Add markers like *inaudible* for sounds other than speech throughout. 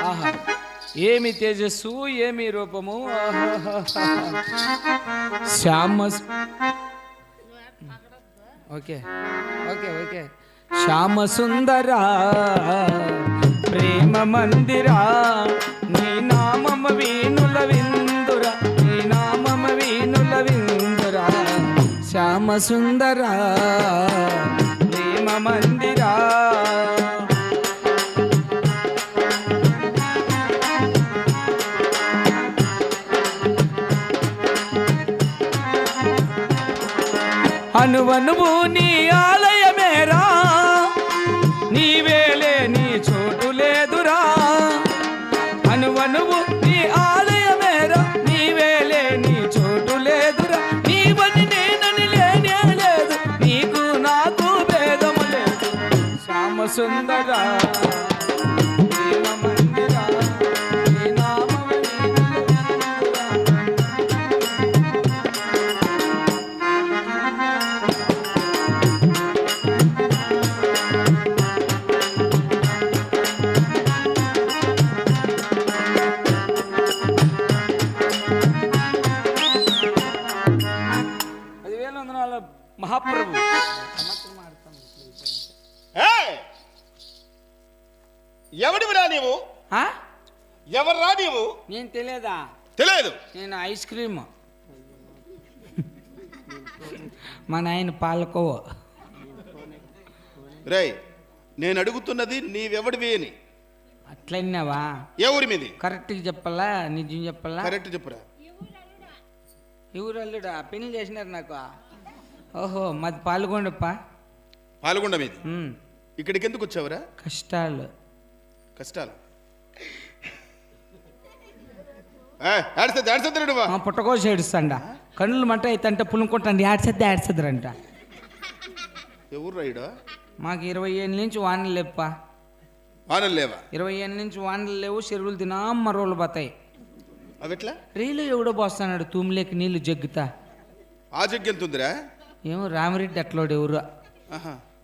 ఆహా. ఏమి తేజస్సు ఏమి రూపము? Shyama okay okay okay. Shyama సుందర ప్రేమ మందిరా నీ నామమ వీణుల విందురా నీ నామమ వీణుల విందురా. శ్యామ సుందర ప్రేమ మందిరా అనువనువు నీ ఆలయ తెలియదా తెలియదు నేను ఐస్ క్రీమ్. మా నాయన పాలకోవ. రేయ్ నేను అడుగుతున్నది నీవెవడివి అని అట్లన్నావా? ఏ ఊరి మీది? కరెక్ట్గా చెప్పాలా? నిజం చెప్పాలా? కరెక్ట్ చెప్పురా. ఎవరు అల్లుడా పెళ్ళి చేసినారు నాకు. ఓహో మాది పాల్గొండప్ప. పాల్గొండ మీది? ఇక్కడికి ఎందుకు వచ్చావురా? కష్టాలు. కష్టాలు. నువ్వు మా పుట్టకోస ఏడుస్తాండ. కన్నులు మంట అయితే పులుకుంటాండి ఆడ్సద్ది ఆడ్సద్దురంట ఎవరు రైడు మాకు ఇరవై ఏళ్ళ నుంచి వానలు లేప్ప వానలు లేవా? ఇరవై ఏళ్ళ నుంచి వానలు లేవు చెరువులు తినాం మరోళ్ళు పోతాయి. అవి ఎట్లా? రీలు ఎవడో పోస్తున్నాడు తూములేకి నీళ్ళు జగ్గుతా. ఆ జగ్గు ఏమో రామిరెడ్డి అట్లోడు ఎవరు.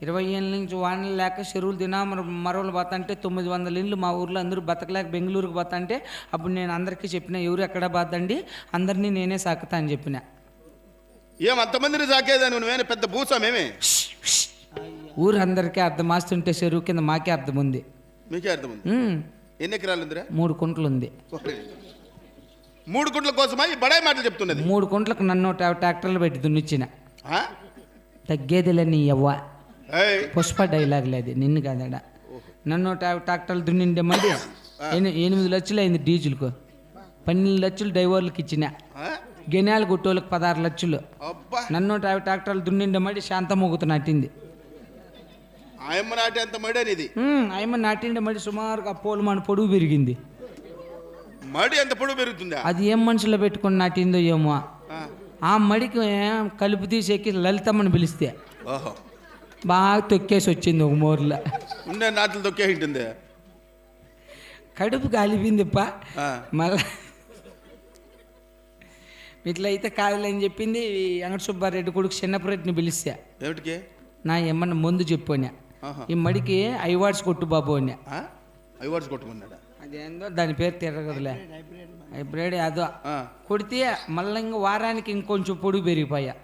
ఇరవై ఏళ్ళ నుంచి వానలు లేక చెరువులు తినా మరోళ్ళు పోతాంటే తొమ్మిది వందల ఇళ్ళు మా ఊర్లో అందరూ బతకలేక బెంగళూరుకు పోతాంటే అప్పుడు నేను అందరికీ చెప్పిన ఎవరు ఎక్కడ బాదండి అందరినీ నేనే సాకుతా అని చెప్పిన. ఏం అంతమందిని సాకేదా నువ్వేనా పెద్ద భూసామేమే ఊరు అందరికీ అర్థం ఆస్తుంటే చెరువు కింద మాకే అర్థం ఉంది మీకే అర్థం ఉంది ఎన్ని ఎకరాలు ఉందిరా? మూడు కుంటలు ఉంది మూడు గుంట్ల కోసమా? ఈ బడాయి మాటలు చెప్తున్నది. మూడు కుంట్లకు నన్ను ట్రా- ట్రాక్టర్లు పెట్టి దున్నిచ్చిన? తగ్గేదిలే నీ ఏయ్, పుష్ప డైలాగ్ లేదు నిన్ను కాదడ నన్ను ట్రా- ట్రాక్టర్లు దున్నిండే మళ్ళీ ఎని- ఎనిమిది లక్షలు అయింది డీజిల్కు. పన్నెండు లక్షలు డ్రైవర్లకు ఇచ్చిన? గెనాలు గుట్టోళ్ళకి పదహారు లక్షలు. నన్ను ట్రా- ట్రాక్టర్లు దున్నిండే మళ్ళీ శాంతమొగుతు నాటింది. ఆయమ్మ మడేనిది ఆయమ్మ నాటిండే మళ్ళీ సుమారుగా పోలు మన పొడుగు పెరిగింది. మడి అంత పొడుగు పెరుగుతుందా? అది ఏం మనుషులో పెట్టుకొని నాటిందో ఏమో. ఆ. ఆ మడికి కలుపు తీసేకి లలితమ్మని పిలిస్తే. ఓహో. బాగా తొక్కేసి వచ్చింది ఒక మోర్లో. ఉండే నాట్లు తొక్కే ఉంటుంది. కడుపు కాలిపోయిందిప్ప. మళ్ళా ఇట్లా అయితే కాదులని చెప్పింది వెంకట సుబ్బారెడ్డి కొడుకు చిన్నపరెడ్డిని పిలిస్తే. ఏమిటికి? నా ఏమన్నా ముందు చెప్పాను. ఆహా. ఈ మడికి ఐవాడ్స్ కొట్టు బాబు అని. ఆ? ఐవార్డ్స్ కొట్టుకున్నాడా అదేందో దాని పేరు తిరగదులే. హైబ్రిడ్ అదో. కొడితే మళ్ళీ ఇంక వారానికి ఇంకొంచెం పొడుగు పెరిగిపోయా.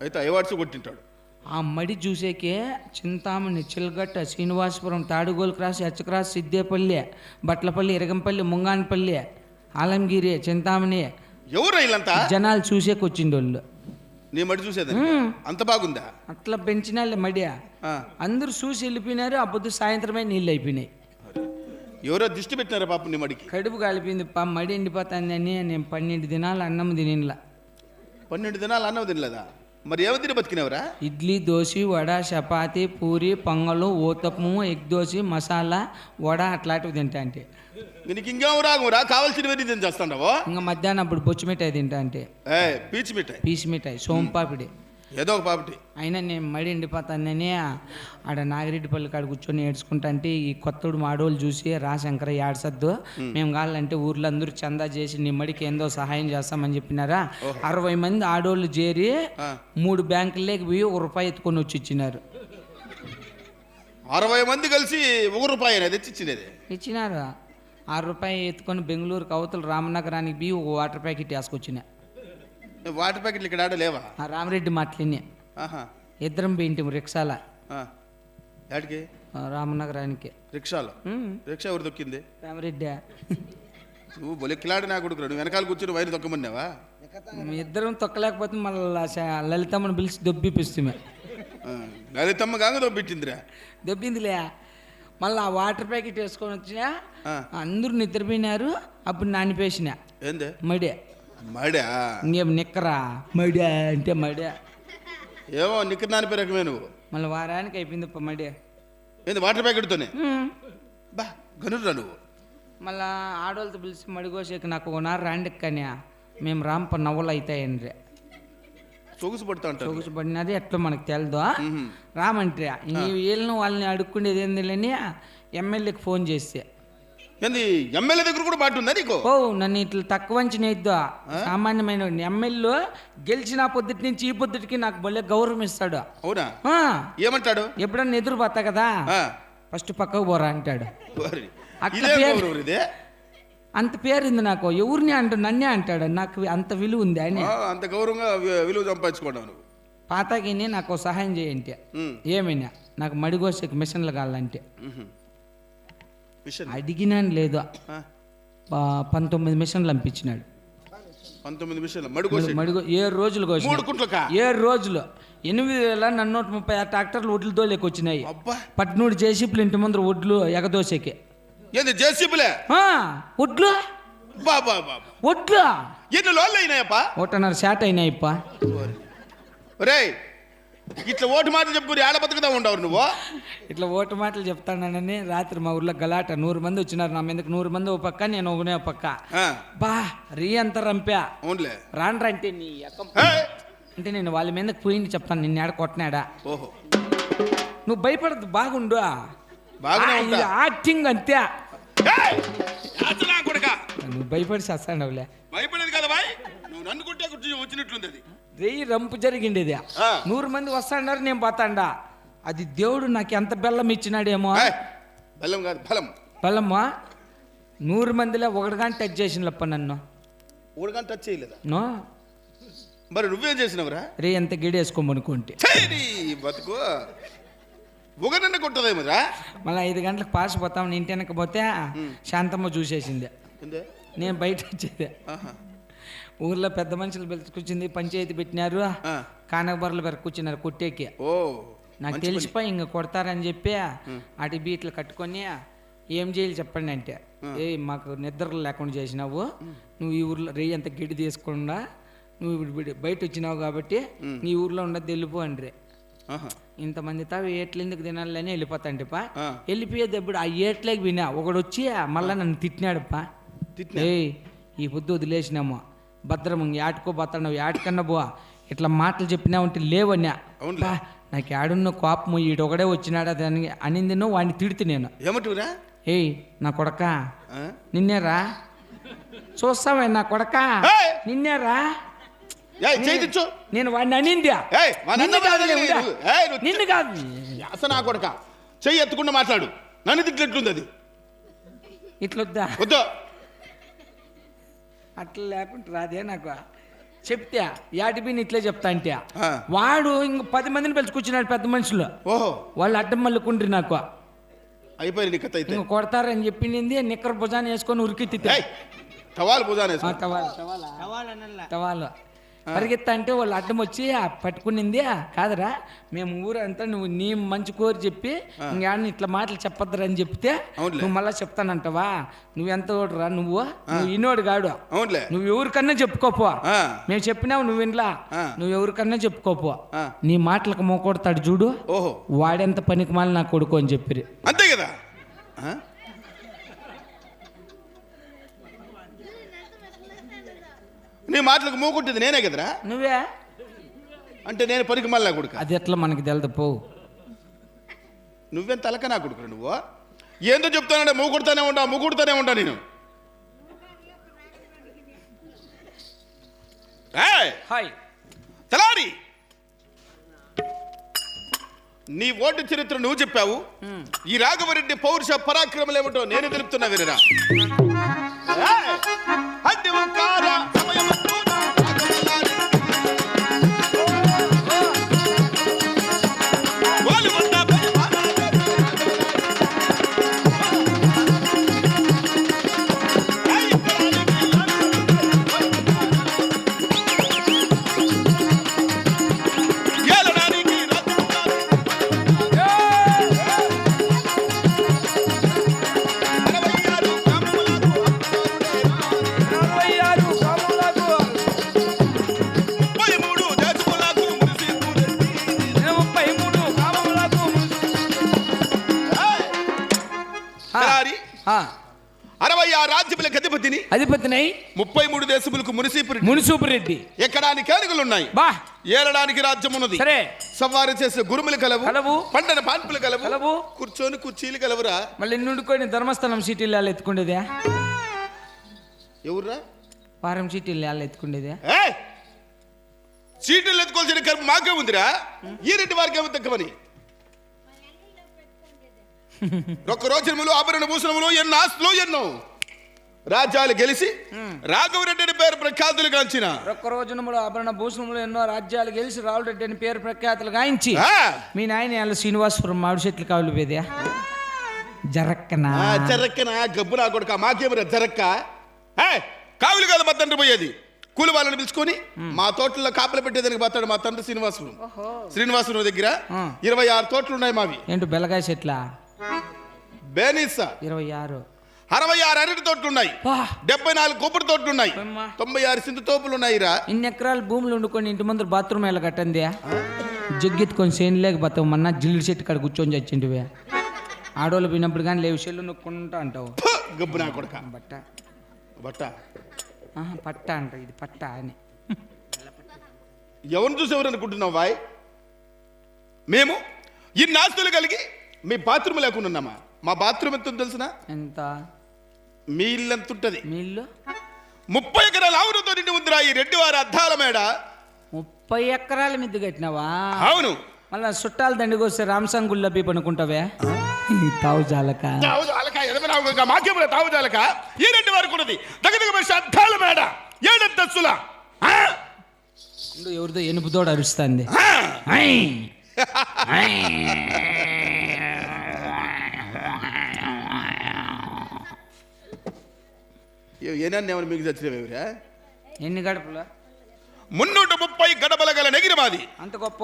అయితే ఐవార్డ్స్ కొట్టింటాడు. ఆ మడి చూసేకే Chintamani Chilgatta Srinivasapuram Tadigol cross H cross Siddepalli Batlapalli Iragampalli Munganapalli Alangiri Chintamani ఎవరు వీళ్ళంతా? జనాలు చూసేకి వచ్చిండోళ్ళు. నీ మడి చూసేది. అంత బాగుందా? అట్లా పెంచినాళ్ళే మడి. అందరూ చూసి వెళ్ళిపోయినారు ఆ పొద్దు సాయంత్రమే నీళ్ళు అయిపోయినాయి. ఎవరో దిష్టి పెట్టినారా పాప నీ మడికి? కడుపు కాలిపోయింది పా మడి ఎండిపోతుందని నేను పన్నెండు దినాలు అన్నం తినిలా పన్నెండు దినాలు అన్నం తినలేదా? మరి ఏమి తిని బతికినవరా? ఇడ్లీ దోశ వడ చపాతి పూరి పొంగలు ఊతప్పము ఎగ్ దోశ మసాలా వడ అట్లాంటివి తింటా అంటే. నీకు ఇంకేం రాగురా? కావాల్సినవన్నీ తిని చేస్తాండవో? ఇంకా మధ్యాహ్నం అప్పుడు బొచ్చు మిఠాయి తింటా అంటే. ఏ పీచు మిఠాయి. పీసు మిఠాయి సోంపాపిడి. ఏదో ఒక పాపటి అయినా నేను మడి ఎండిపోతానని ఆడ నాగిరెడ్డిపల్లి కాడ కూర్చొని ఏడ్చుకుంటా అంటే ఈ కొత్తడు మాడోళ్ళు చూసి రా శంకర ఏడ్సద్దు మేము కావాలంటే ఊర్లో అందరూ చందా చేసి నీ మడికి ఏందో సహాయం చేస్తామని చెప్పినారా? అరవై మంది ఆడోళ్ళు చేరి. మూడు బ్యాంకుల్లోకి పోయి ఒక రూపాయి ఎత్తుకొని వచ్చి ఇచ్చినారు. అరవై మంది కలిసి ఒక రూపాయి అనేది తెచ్చిచ్చినది. ఇచ్చినారు. ఆరు రూపాయలు ఎత్తుకొని బెంగళూరుకి అవతల రామనగరానికి బి ఒక వాటర్ ప్యాకెట్ వేసుకొచ్చిన. వాటర్ ప్యాకెట్లు ఇక్కడ ఆడ లేవా? రామరెడ్డి మాటలిని. ఆహా. ఇద్దరం పెయింటిం రిక్షాల. ఆ, రామనగరానికి. రిక్షాలో? రిక్షా ఎవరు దొక్కింది? రామరెడ్డి. నువ్వు బొలికిలాడి నా కొడుకు నువ్వు వెనకాల కూర్చుని వైరు దొక్కమన్నావా ఇద్దరం తొక్కలేకపోతే మళ్ళీ లలితమ్మను పిలిచి దొబ్బిపిస్తుంది ఆ. లలితమ్మ గాంగ దొబ్బిచ్చిందిరా? దొబ్బిందిలే. మళ్ళీ ఆ వాటర్ ప్యాకెట్ వేసుకొని వచ్చినా. అందరూ నిద్రపోయినారు అప్పుడు నానిపేసిన. ఏందే? మడే. మడా? ఇంకేం నిక్కరా? మడే అంటే మడే. ఏమో నిక్కర్ నానిపే రకమే నువ్వు. మళ్ళీ వారానికి అయిపోయింది మడే. ఏంది వాటర్ ప్యాకెట్తోనే. బా గనురా నువ్వు. మళ్ళా ఆడవాళ్ళతో పిలిచి మడిగోసేకి నాకు ఓనారు రాండి కానీ మేము రాంప నవ్వులు అవుతాయండ్రి సొగుసు పడుతూ ఉంటారు. సొగుసుపడినది ఎట్లా మనకు తెలదు. రామంటే ఈ వీళ్ళని వాళ్ళని అడుక్కునేది ఏందిలేని ఎమ్మెల్యేకి ఫోన్ చేస్తే. ఏంది ఎమ్మెల్యే దగ్గర కూడా మాట ఉందా నీకు? ఓ నన్ను ఇట్లా తక్కువ నేద్దు సామాన్యమైన ఎమ్మెల్యే గెలిచిన పొద్దుటి నుంచి ఈ పొద్దుటికి నాకు భలే గౌరవం ఇస్తాడు. అవునా? ఏమంటాడు? ఎప్పుడన్నా ఎదురు పోతా కదా. ఫస్ట్ పక్కకు పోరా అంటాడు. అంత పేరుంది నాకు. ఎవరిని అంటూ నన్నే అంటాడు. నాకు అంత విలువ ఉంది అని. అంత గౌరవంగా విలువ సంపాదించుకున్నావు నువ్వు. పాతకిని నాకు సహాయం చేయంటే. ఏమైనా? నాకు మడిగోసేకి మిషన్లు కావాలంటే. మిషన్. అడిగినాను లేదో. పంతొమ్మిది మిషన్లు పంపించినాడు పంతొమ్మిది మిషన్లు. మడుకోసి మడిగో ఏడు రోజులు ఏడు రోజులు. ఎనిమిది వేల నన్నూట ముప్పై ఆరు ట్రాక్టర్లు ఒడ్లు దోలేకి వచ్చినాయి పద్మూడు జేసీపులు ఇంటి ముందర ఒడ్లు ఎగదోసేకి. ఏంది జేసీబులే? ఆ, ఒడ్లు? ఒడ్లు? ఎన్ని లోన్లు అయినాయప్పా? ఒకటిన్నర శాట్ అయినాయి ఇప్ప రేయ్ ఇట్లా ఓటు మాటలు చెప్పుకుని ఏడ బతుకుతా ఉండవు నువ్వు? ఇట్లా ఓటు మాటలు చెప్తానని రాత్రి మా ఊర్లో గలాట. నూరు మంది వచ్చినారు నా మీదకి. నూరు మంది ఒక పక్క నేను ఒకనే ఒక పక్క. బా రీ అంత రంపా అవునులే. రాండ్రా అంటే నీ! అంటే నేను వాళ్ళ మీదకి పోయింది చెప్తాను నిన్ను ఏడ కొట్టినాడా? ఓహో. నువ్వు భయపడద్దు బాగుండు. ఇది యాక్టింగ్ అంతే. నువ్వు భయపడి చేస్తాడవులే భయపడేది కదా బాయ్. నువ్వు నన్ను కొట్టే వచ్చినట్లుంది అది. రెయ్యి రంపు జరిగింది ఇది ఆ. నూరు మంది వస్తాడారు నేను పోతాండా. అది దేవుడు నాకు ఎంత బెల్లం ఇచ్చినాడేమో! బెల్లం కాదు బలం బెల్లమ్మా నూరు మందిలో ఒకటి కానీ టచ్ చేసినప్ప నన్ను. మూడు గంట టచ్ చేయలేదా? నో. మరి నువ్వేం చేసినవురా? రే ఎంత గిడేసుకోమనుకుంటే బతుకు. ఒకనన్న కొట్టదేమరా మళ్ళీ ఐదు గంటలకు పాస్ పోతాం ఇంటి వెనక పోతే శాంతమ్మ చూసేసింది. నేను బయట వచ్చేది. ఆహా. ఊర్లో పెద్ద మనుషులు పిలుచుకొచ్చింది పంచాయతీ పెట్టినారు. ఆ. కానకబర్రలు పెరుకొచ్చినారు కొట్టేకి ఓ నాకు తెలిసిపోయి ఇంక కొడతారని చెప్పి అటు బీట్లు కట్టుకొని ఏం చేయాలి చెప్పండి అంటే ఏ మాకు నిద్రలు లేకుండా చేసినావు. నువ్వు ఈ ఊర్లో రేయి అంత గిడి తీసుకుండా. నువ్వు ఇప్పుడు బయట వచ్చినావు కాబట్టి నీ ఊర్లో ఉండదు వెళ్ళిపో అండ్రి. ఇంతమంది తావు ఏట్లు ఎందుకు తినాలని. వెళ్ళిపోయేది ఎప్పుడు ఆ ఏట్లోకి వినా ఒకడు వచ్చి మళ్ళీ నన్ను తిట్టినాడప్పా తిట్టినా? ఏయ్ ఈ పొద్దు వదిలేసినాము. భద్రం యాటుకో బతాడు యాటకన్నా బో. ఇట్లా మాటలు చెప్పినా ఉంటే లేవన్నా. నాకు యాడున్న కోపం ఈడొకడే వచ్చినాడా అని అనింది నువ్వు వాడిని తిడితే నేను. ఏమంటురా ఏయ్ నా కొడక? నిన్నేరా? చూస్తావే నా కొడక! నిన్నేరా. నేను వాడిని అనిందా. నిన్ను కాదు. యాస నా కొడక. చెయ్యి ఎత్తుకుండా మాట్లాడు. నన్ను తిట్లెట్లుంది అది. ఇట్లొద్దా? వద్దు. అట్లా లేకుండా రాదే నాకు. చెప్తే యాటిబిని ఇట్లే చెప్తా అంటే. వాడు ఇంక పది మందిని పిలుచుకొచ్చినాడు పెద్ద మనుషులు. ఓహో. వాళ్ళు అడ్డం మల్లుకుండ్రి నాకు. అయిపోయింది నీ కథ అయితే. ఇంక కొడతారని చెప్పింది నిక్కర భుజాన్ని వేసుకొని ఉరికి ఏయ్, టవాల్ భుజానే ఆ, టవాలు టవాలు పరిగెత్తా అంటే వాళ్ళు అడ్డం వచ్చి పట్టుకునింది కాదరా మేము ఊరంతా నువ్వు నీ మంచి కోరి చెప్పి ఇంకేమన్నా ఇట్లా మాటలు చెప్పొద్దురా అని చెప్తే. నువ్వు మళ్ళీ చెప్తానంటావా? నువ్వు ఎంత ఓడురా నువ్వు? నువ్వు ఇన్నోడు కాడు. నువ్వు ఎవరికన్నా చెప్పుకోపో మేము చెప్పినావు నువ్వు ఆ. నువ్వు ఎవరికన్నా చెప్పుకోపో. నీ మాటలకు మోకొడతాడు చూడు. ఓహో. వాడెంత పనికి మాలి నా కొడుకు అని చెప్పిరి అంతే కదా? నీ మాటలకు మూకుంటుంది నేనే కదరా? నువ్వే? అంటే నేను పనికి మళ్ళా కొడుక. అది ఎట్లా మనకి తెలదు పో. నువ్వేం తలక నా కొడుకు నువ్వు? ఏందో చెప్తానంటే మూకుడుతానే ఉంటా మూకుడుతానే ఉంటా నేను. హాయ్. తెలారి నీ ఓటు చరిత్ర నువ్వు చెప్పావు. ఈ రాఘవరెడ్డి పౌరుష పరాక్రమలు ఏమిటో నేను తెలుపుతున్నా వీరరా ముప్పై మూడు దేశములకు మునిసిపురెడ్డి. మునిసూపు రెడ్డి ఎక్కడానికి ఏనుగులున్నాయి బా. ఏలడానికి రాజ్యం ఉన్నది సరే. సవారి చేసే గురుములు కలవు. కలవు. పంటన పాన్పులు కలవు. కలవు. కూర్చొని కుర్చీలు కలవురా. మళ్ళీ నుండుకొని ధర్మస్థలం సీటీలు ఎత్తుకుండేదే. ఎవర్రా? వారం సీటీలు ఎత్తుకుండేదే. ఏయ్! సీట్లు ఎత్తుకోవాల్సిన కర్మ మాకే ఉందిరా. ఈ రెడ్డి వారికి ఏమో తక్కువని *laughs* ఒక్క రోజుములు ఆభరణ భూషణములు ఎన్నో ఆస్తులు ఎన్నో. రాజ్యాలు గెలిచి రాఘవరెడ్డి పేరు ప్రఖ్యాతులు కాంచిన ఒక్క రోజునములు ఆభరణ భూషణములు ఎన్నో రాజ్యాలు గెలిచి రావుల రెడ్డి అని పేరు ప్రఖ్యాతులు గాయించి! మీ నాయన శ్రీనివాసపురం మామిడి చెట్లు కావులు పేదే జరక్కనా? జరక్కన? గబ్బు నా కొడుక మాకేమరా జరక్క! కావులు కాదు మా తండ్రి పోయేది. కూలి వాళ్ళని పిలుచుకొని మా తోటల్లో కాపలు పెట్టేదానికి పోతాడు మా తండ్రి శ్రీనివాసులు శ్రీనివాసులు దగ్గర. ఇరవై ఆరు తోటలు ఉన్నాయి మావి. ఏంటో బెల్లకాయ చెట్ల? బేనీసా. ఇరవై ఆరు. అరవై ఆరు అరటి తోటలు ఉన్నాయి డెబ్బై నాలుగు కొబ్బరి తోటలు ఉన్నాయి. తొంభై ఆరు సింధు తోపులు ఉన్నాయి రా ఇన్ని ఎకరాలు భూములు వండుకొని ఇంటి ముందు బాత్రూమ్ ఎలా కట్టండి జగ్గెత్తుకొని చేను లేకపోతావు మొన్న జిల్లు చెట్టు కాడ కూర్చొని చచ్చింటివే ఆడోళ్ళు పోయినప్పుడు కానీ లేవు చెల్లు నొక్కుంటా అంటావు. గబ్బు నా కొడుక. బట్ట. బట్ట. పట్ట అంట ఇది పట్ట అని. ఎవరిని చూసి ఎవరు అనుకుంటున్నావు వాయ్ మేము ఇన్ని ఆస్తులు కలిగి మీ బాత్రూమ్ లేకుండా ఉన్నామా? మా బాత్రూమ్ ఎంత తెలిసిన? ఎంత? మీ ఇల్లు ఎంత ఉంటుంది మీ ఇల్లు ముప్పై ఎకరాల ఆవులతో నిండి ఉందిరా ఈ రెడ్డి వారి అద్దాల మేడ. ముప్పై ఎకరాల మిద్దు కట్టినావా? అవును. మళ్ళా చుట్టాలు దండికి వస్తే రామసాంగ్ గుళ్ళ పీపు అనుకుంటావే ఈ తావు జాలక. తావు జాలక మాకేమరా తావు జాలక. ఈ రెడ్డి వారికి ఉన్నది. దగ్గర మనిషి అద్దాల మేడ. ఏడంతస్తుల ఎవరిదో ఎనుపుతోడు అరుస్తుంది. *laughs* ఏనన్నా ఏమన్నా మీకు చచ్చినవేమిరా ఎన్ని గడపలు? మున్నూట ముప్పై గడపల గల నెగిరి మాది. అంత గొప్ప